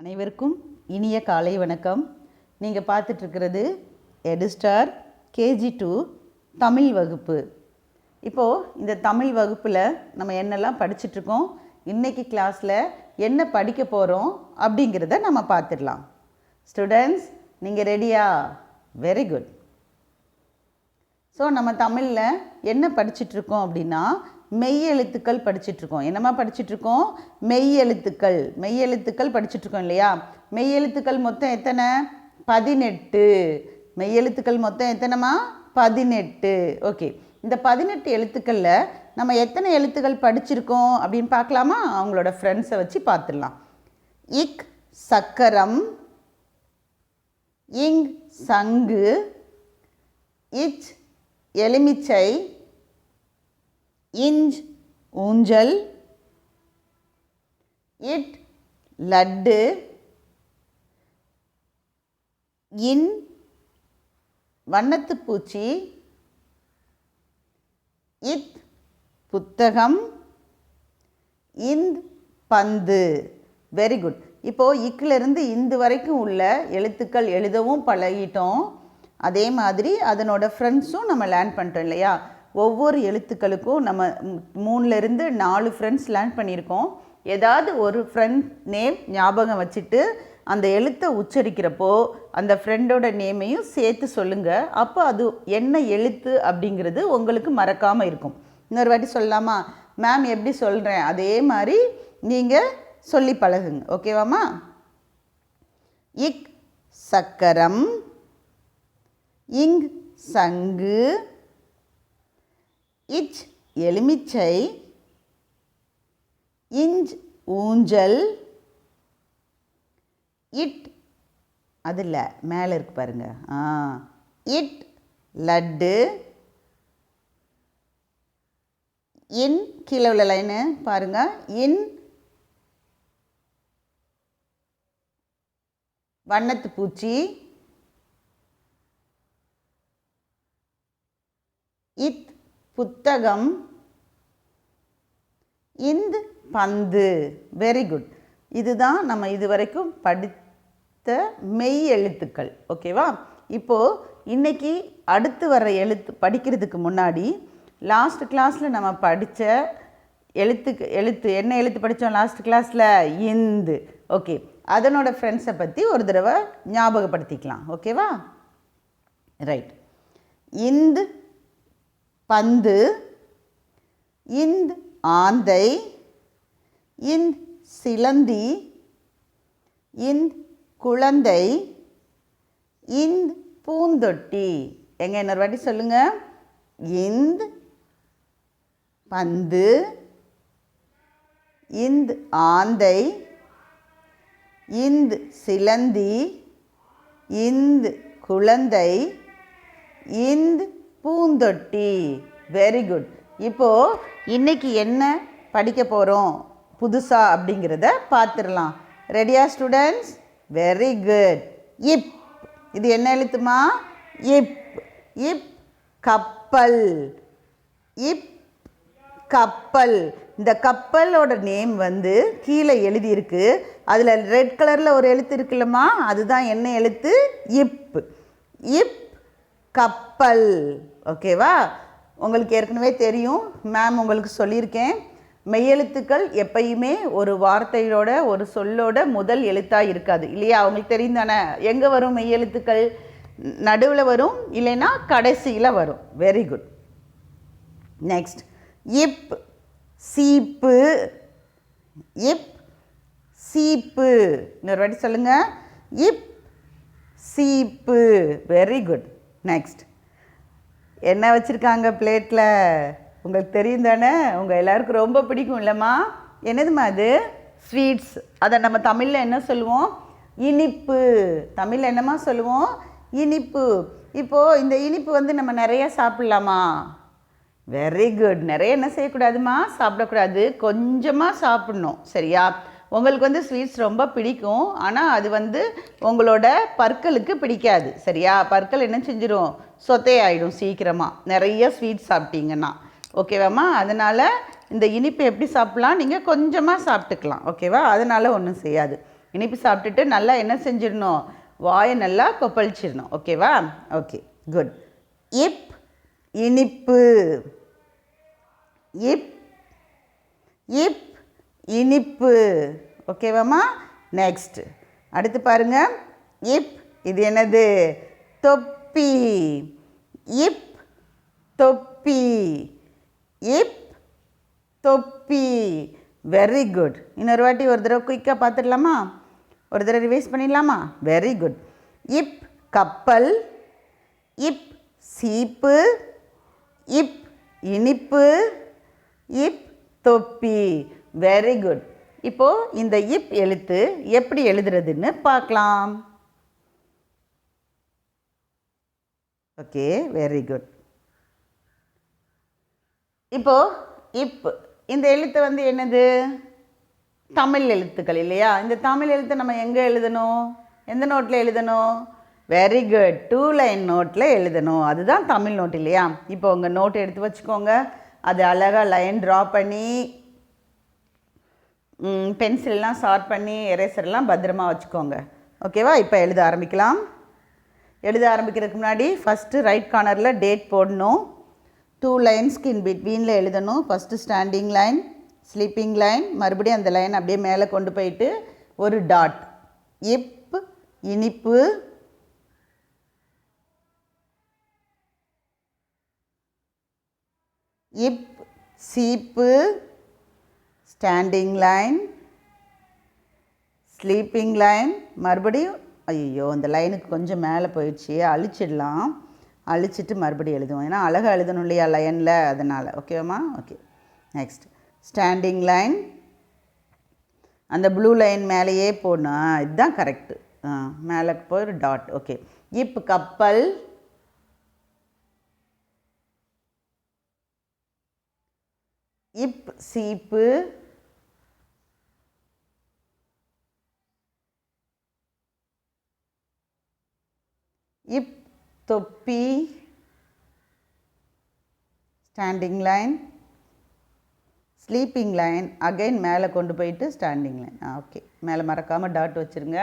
அனைவருக்கும் இனிய காலை வணக்கம். நீங்கள் பார்த்துட்ருக்கிறது எடுஸ்டார் கேஜி டூ தமிழ் வகுப்பு. இப்போது இந்த தமிழ் வகுப்பில் நம்ம என்னெல்லாம் படிச்சிட்ருக்கோம் இன்றைக்கி கிளாஸில் என்ன படிக்க போகிறோம் அப்படிங்கிறத நம்ம பார்த்துடலாம். ஸ்டூடெண்ட்ஸ் நீங்கள் ரெடியா வெரி குட் ஸோ நம்ம தமிழில் என்ன படிச்சிட்ருக்கோம் அப்படின்னா மெய் எழுத்துக்கள் படிச்சிட்ருக்கோம். என்னம்மா படிச்சிட்ருக்கோம்? மெய் எழுத்துக்கள். மெய் எழுத்துக்கள் படிச்சிட்ருக்கோம் இல்லையா? மெய் எழுத்துக்கள் மொத்தம் எத்தனை? பதினெட்டு. மெய் எழுத்துக்கள் மொத்தம் எத்தனைம்மா? பதினெட்டு. ஓகே. இந்த பதினெட்டு எழுத்துக்களில் நம்ம எத்தனை எழுத்துக்கள் படிச்சிருக்கோம் அப்படின்னு பார்க்கலாமா? அவங்களோட ஃப்ரெண்ட்ஸை வச்சு பார்த்துடலாம். இக் சக்கரம். இங் சங்கு. இச் எலுமிச்சை. இஞ்ச் ஊஞ்சல். இட் லட்டு. இன் வண்ணத்துப்பூச்சி இத் புத்தகம். இந்த் பந்து. வெரி குட் இப்போது இக்கிலிருந்து இந்து வரைக்கும் உள்ள எழுத்துக்கள் எழுதவும் பழகிட்டோம். அதே மாதிரி அதனோட ஃப்ரெண்ட்ஸும் நம்ம லேர்ன் பண்ணுறோம் இல்லையா? ஒவ்வொரு எழுத்துக்களுக்கும் நம்ம மூணுலேருந்து நாலு ஃப்ரெண்ட்ஸ் லேர்ன் பண்ணியிருக்கோம். ஏதாவது ஒரு ஃப்ரெண்ட் நேம் ஞாபகம் வச்சுட்டு அந்த எழுத்தை உச்சரிக்கிறப்போ அந்த ஃப்ரெண்டோட நேமையும் சேர்த்து சொல்லுங்கள் அப்போ அது என்ன எழுத்து அப்படிங்கிறது உங்களுக்கு மறக்காமல் இருக்கும். இன்னொரு வாட்டி சொல்லலாமா? மேம் எப்படி சொல்கிறேன் அதே மாதிரி நீங்கள் சொல்லி பழகுங்க. ஓகேவாம்மா? இக் சக்கரம் இங் சங்கு இச் எலுமிச்சை இஞ்ச் ஊஞ்சல் இட் அது இல்லை மேலே இருக்கு பாருங்க. ஆ. இட் லட்டு இன் கீழே உள்ள லைனு பாருங்க. இன் வண்ணத்து பூச்சி இத் புத்தகம். இந்த பந்து. வெரி குட் இதுதான் நம்ம இதுவரைக்கும் படித்த மெய் எழுத்துக்கள். ஓகேவா இப்போது இன்றைக்கி அடுத்து வர எழுத்து படிக்கிறதுக்கு முன்னாடி லாஸ்ட் கிளாஸில் நம்ம படித்த எழுத்துக்கு எழுத்து என்ன எழுத்து படித்தோம் லாஸ்ட் கிளாஸில் இந்து. ஓகே அதனோட ஃப்ரெண்ட்ஸை பற்றி ஒரு தடவை ஞாபகப்படுத்திக்கலாம். ஓகேவா ரைட் இந்து பந்து இந்த் ஆந்தை இந்த் சிலந்தி இந்த் குழந்தை இந்த் பூந்தொட்டி. எங்க இன்னொரு வாட்டி சொல்லுங்க. இந்த் பந்து இந்த் ஆந்தை இந்த் சிலந்தி இந்த் குழந்தை இந்த் பூந்தொட்டி. வெரி குட் இப்போது இன்றைக்கி என்ன படிக்க போகிறோம் புதுசாக அப்படிங்கிறத பார்த்துடலாம். ரெடியா ஸ்டூடெண்ட்ஸ் வெரி குட் இப் இது என்ன எழுத்துமா? இப் இப் கப்பல் இப் கப்பல் இந்த கப்பலோட நேம் வந்து கீழே எழுதியிருக்கு. அதில் ரெட் கலரில் ஒரு எழுத்து இருக்குல்லம்மா. அதுதான் என்ன எழுத்து? இப் இப் கப்பல். ஓகேவா உங்களுக்கு ஏற்கனவே தெரியும். மேம் உங்களுக்கு சொல்லியிருக்கேன். மெய்யெழுத்துக்கள் எப்பயுமே ஒரு வார்த்தையோட ஒரு சொல்லோட முதல் எழுத்தாக இருக்காது. இல்லையா? அவங்களுக்கு தெரியும் தானே? எங்கே வரும் மெய்யெழுத்துக்கள்? நடுவில் வரும் இல்லைன்னா கடைசியில் வரும். வெரி குட் நெக்ஸ்ட் இப் சீப்பு. இப் சீப்பு. இன்னொரு வாட்டி சொல்லுங்கள் இப் சீப்பு. வெரி குட் நெக்ஸ்ட் என்ன வச்சுருக்காங்க பிளேட்டில் உங்களுக்கு தெரியும் தானே? உங்கள் எல்லாருக்கும் ரொம்ப பிடிக்கும் இல்லைம்மா? என்னதும்மா அது? ஸ்வீட்ஸ் அதை நம்ம தமிழில் என்ன சொல்லுவோம்? இனிப்பு. தமிழில் என்னம்மா சொல்லுவோம்? இனிப்பு. இப்போது இந்த இனிப்பு வந்து நம்ம நிறைய சாப்பிட்லாமா? வெரி குட் நிறைய என்ன செய்யக்கூடாதுமா? சாப்பிடக்கூடாது. கொஞ்சமாக சாப்பிட்ணும். சரியா? உங்களுக்கு வந்து ஸ்வீட்ஸ் ரொம்ப பிடிக்கும். ஆனால் அது வந்து உங்களோட பற்களுக்கு பிடிக்காது. சரியா? பற்கள் என்ன செஞ்சிடும் சொத்தையாயிடும் சீக்கிரமாக நிறைய ஸ்வீட் சாப்பிட்டீங்கன்னா. ஓகேவாம்மா அதனால் இந்த இனிப்பு எப்படி சாப்பிட்லாம்? நீங்கள் கொஞ்சமாக சாப்பிட்டுக்கலாம். ஓகேவா அதனால் ஒன்றும் செய்யாது. இனிப்பு சாப்பிட்டுட்டு நல்லா என்ன செஞ்சிடணும்? வாயை நல்லா கொப்பளிச்சிடணும். ஓகேவா ஓகே குட் இப் இனிப்பு. இப் இப் இனிப்பு. ஓகேவாம்மா நெக்ஸ்ட் அடுத்து பாருங்க. இப் இது என்னது? தொப்பி. இப் தொப்பி. இப் தொப்பி. வெரி குட் இன்னொரு வாட்டி ஒரு தடவை குயிக்காக பார்த்துடலாமா ஒரு தடவை ரிவைஸ் பண்ணிடலாமா? வெரி குட் இப் கப்பல். இப் சீப்பு. இப் இனிப்பு. இப் தொப்பி. வெரி குட் இப்போ இந்த இப் எழுத்து எப்படி எழுதுறதுன்னு பார்க்கலாம். ஓகே வெரி குட் இப்போ இப் இந்த எழுத்து வந்து என்னது? தமிழ் எழுத்துக்கள் இல்லையா? இந்த தமிழ் எழுத்தை நம்ம எங்கே எழுதணும்? எந்த நோட்டில் எழுதணும்? வெரி குட் டூ லைன் நோட்டில் எழுதணும். அதுதான் தமிழ் நோட் இல்லையா? இப்போ உங்கள் நோட் எடுத்து வச்சுக்கோங்க. அது அழகாக லைன் ட்ரா பண்ணி பென்சில்லாம் ஷார்ப் பண்ணி எரேசர்லாம் பத்திரமா வச்சுக்கோங்க. ஓகேவா? இப்போ எழுத ஆரம்பிக்கலாம். எழுத ஆரம்பிக்கிறதுக்கு முன்னாடி ஃபஸ்ட்டு ரைட் கார்னரில் டேட் போடணும். டூ லைன்ஸ்க்கு இன் பிட்வீனில் எழுதணும். First standing line sleeping line மறுபடியும் அந்த லைன் அப்படியே மேலே கொண்டு போயிட்டு ஒரு டாட் இப் இனிப்பு. இப் சீப்பு. ஸ்டாண்டிங் லைன் ஸ்லீப்பிங் லைன் மறுபடியும் ஐயோ அந்த லைனுக்கு கொஞ்சம் மேலே போயிடுச்சு அழிச்சிடலாம். அழிச்சிட்டு மறுபடியும் எழுதுவோம். ஏன்னா அழகாக எழுதணும் இல்லையா லைனில் அதனால். ஓகேவாம்மா ஓகே நெக்ஸ்ட் ஸ்டாண்டிங் லைன் அந்த ப்ளூ லைன் மேலேயே போடணும் இதுதான் கரெக்டு ஆ மேலே போய் ஒரு டாட் ஓகே இப் கப்பல் இப் சீப்பு இப் தொப்பி. Standing line sleeping line again மேலே கொண்டு போயிட்டு ஸ்டாண்டிங் லைன் ஆ ஓகே மேலே மறக்காமல் டாட் வச்சுருங்க.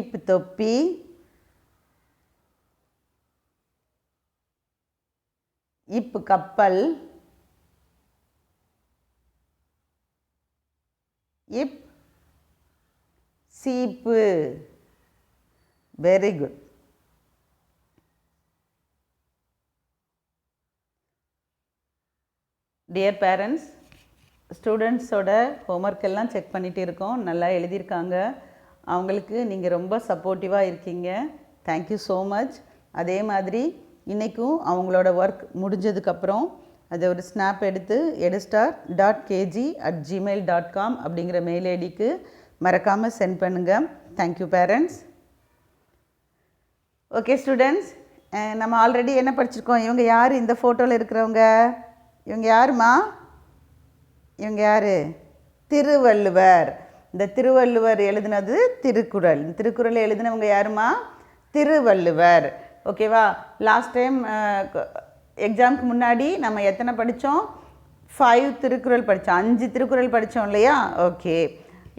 இப்போ தொப்பி. இப் கப்பல். இப் சீப்பு வெரி குட் டியர் பேரண்ட்ஸ் ஸ்டூடெண்ட்ஸோட ஹோம்ஒர்க் எல்லாம் செக் பண்ணிகிட்டு இருக்கோம். நல்லா எழுதியிருக்காங்க. அவங்களுக்கு நீங்கள் ரொம்ப சப்போர்ட்டிவாக இருக்கீங்க. தேங்க்யூ ஸோ மச் அதே மாதிரி இன்றைக்கும் அவங்களோட ஒர்க் முடிஞ்சதுக்கப்புறம் அதை ஒரு ஸ்னாப் எடுத்து edustar dot KG at Gmail dot com அப்படிங்கிற மெயில் ஐடிக்கு மறக்காமல் சென்ட் பண்ணுங்கள் thank you parents okay students நம்ம ஆல்ரெடி என்ன படிச்சிருக்கோம்? இவங்க யார்? இந்த ஃபோட்டோவில் இருக்கிறவங்க? இவங்க யாருமா? இவங்க யார்? திருவள்ளுவர். இந்த திருவள்ளுவர் எழுதினது திருக்குறள். இந்த திருக்குறள் எழுதினவங்க யாருமா? திருவள்ளுவர். ஓகேவா லாஸ்ட் டைம் எக்ஸாமுக்கு முன்னாடி நம்ம எத்தனை படித்தோம் ஃபைவ் திருக்குறள் படித்தோம் அஞ்சு திருக்குறள் படித்தோம் இல்லையா? ஓகே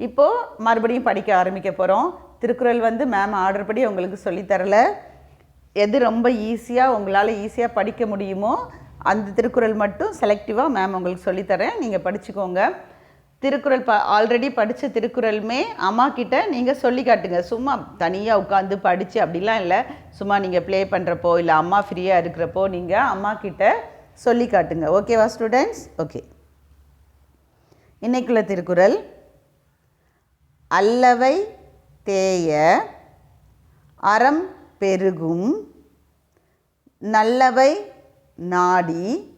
இப்போது மறுபடியும் படிக்க ஆரம்பிக்க போகிறோம் திருக்குறள் வந்து மேம் ஆர்டர் படி உங்களுக்கு சொல்லித்தரல எது ரொம்ப ஈஸியாக உங்களால் ஈஸியாக படிக்க முடியுமோ அந்த திருக்குறள் மட்டும் செலக்டிவாக மேம் உங்களுக்கு சொல்லித்தரேன். நீங்கள் படிச்சுக்கோங்க. திருக்குறள் ப ஆல்ரெடி படித்த திருக்குறளுமே அம்மா கிட்ட நீங்கள் சொல்லி காட்டுங்க. சும்மா தனியாக உட்காந்து படித்து அப்படிலாம் இல்லை. சும்மா நீங்கள் ப்ளே பண்ணுறப்போ இல்லை அம்மா ஃப்ரீயாக இருக்கிறப்போ நீங்கள் அம்மா கிட்ட சொல்லி காட்டுங்க. ஓகேவா ஸ்டூடெண்ட்ஸ் ஓகே இன்னைக்குள்ள திருக்குறள். அல்லவை தேய அறம் பெருகும். நல்லவை நாடி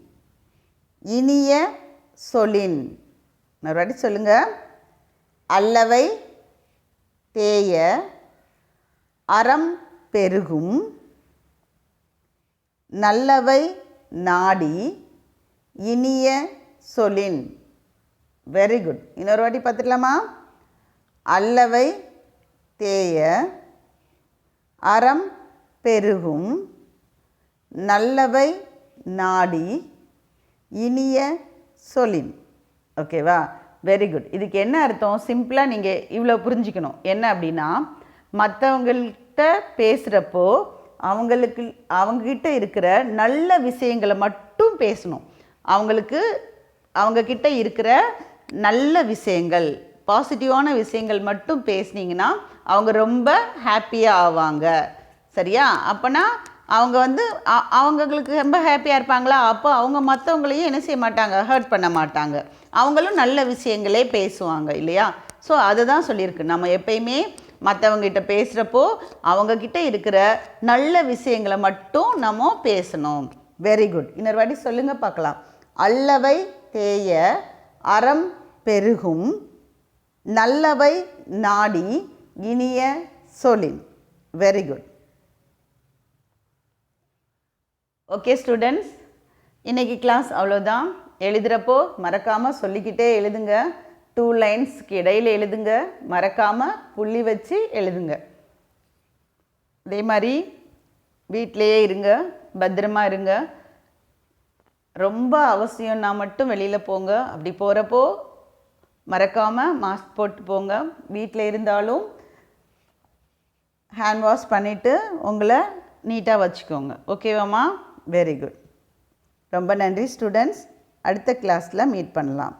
இனிய சொலின் மறுபடி வாட்டி சொல்லுங்க. அல்லவை தேய அறம் பெருகும். நல்லவை நாடி இனிய சொலின் வெரி குட் இன்னொரு வாட்டி பார்த்துக்கலாமா? அல்லவை தேய அறம் பெருகும். நல்லவை நாடி இனிய சொலின் ஓகேவா வெரி குட் இதுக்கு என்ன அர்த்தம்? சிம்பிளாக நீங்கள் இவ்வளோ புரிஞ்சுக்கணும். என்ன அப்படின்னா மற்றவங்கள்ட்ட பேசுகிறப்போ அவங்களுக்கு அவங்கக்கிட்ட இருக்கிற நல்ல விஷயங்களை மட்டும் பேசணும். அவங்களுக்கு அவங்கக்கிட்ட இருக்கிற நல்ல விஷயங்கள் பாசிட்டிவான விஷயங்கள் மட்டும் பேசுனீங்கன்னா அவங்க ரொம்ப ஹாப்பியாக ஆவாங்க. சரியா? அப்போனா அவங்க வந்து அ- அவங்களுக்கு ரொம்ப ஹாப்பியாக இருப்பாங்களா? அப்போ அவங்க மற்றவங்களையும் என்ன செய்ய மாட்டாங்க? ஹர்ட் பண்ண மாட்டாங்க. அவங்களும் நல்ல விஷயங்களே பேசுவாங்க இல்லையா? ஸோ அதை தான் சொல்லியிருக்கு. நம்ம எப்பயுமே மற்றவங்ககிட்ட பேசுகிறப்போ அவங்கக்கிட்ட இருக்கிற நல்ல விஷயங்களை மட்டும் நம்ம பேசணும். வெரி குட் இன்னொரு வாட்டி சொல்லுங்கள் பார்க்கலாம். அல்லவை தேய அறம் பெருகும் நல்லவை நாடி இனிய சொலின் வெரி குட் ஓகே ஸ்டூடெண்ட்ஸ் இன்றைக்கி கிளாஸ் அவ்வளோதான் எழுதுகிறப்போ மறக்காமல் சொல்லிக்கிட்டே எழுதுங்க. டூ லைன்ஸ்க்கு இடையில எழுதுங்க. மறக்காமல் புள்ளி வச்சு எழுதுங்க. அதே மாதிரி வீட்டிலையே இருங்க. பத்திரமா இருங்க. ரொம்ப அவசியம்னா மட்டும் வெளியில் போங்க. அப்படி போகிறப்போ மறக்காமல் மாஸ்க் போட்டு போங்க. வீட்டில் இருந்தாலும் ஹேண்ட் வாஷ் பண்ணிவிட்டு உங்களை நீட்டாக வச்சுக்கோங்க. ஓகேவாம்மா வெரி குட் ரொம்ப நன்றி ஸ்டூடெண்ட்ஸ் அடுத்த கிளாஸில் மீட் பண்ணலாம்.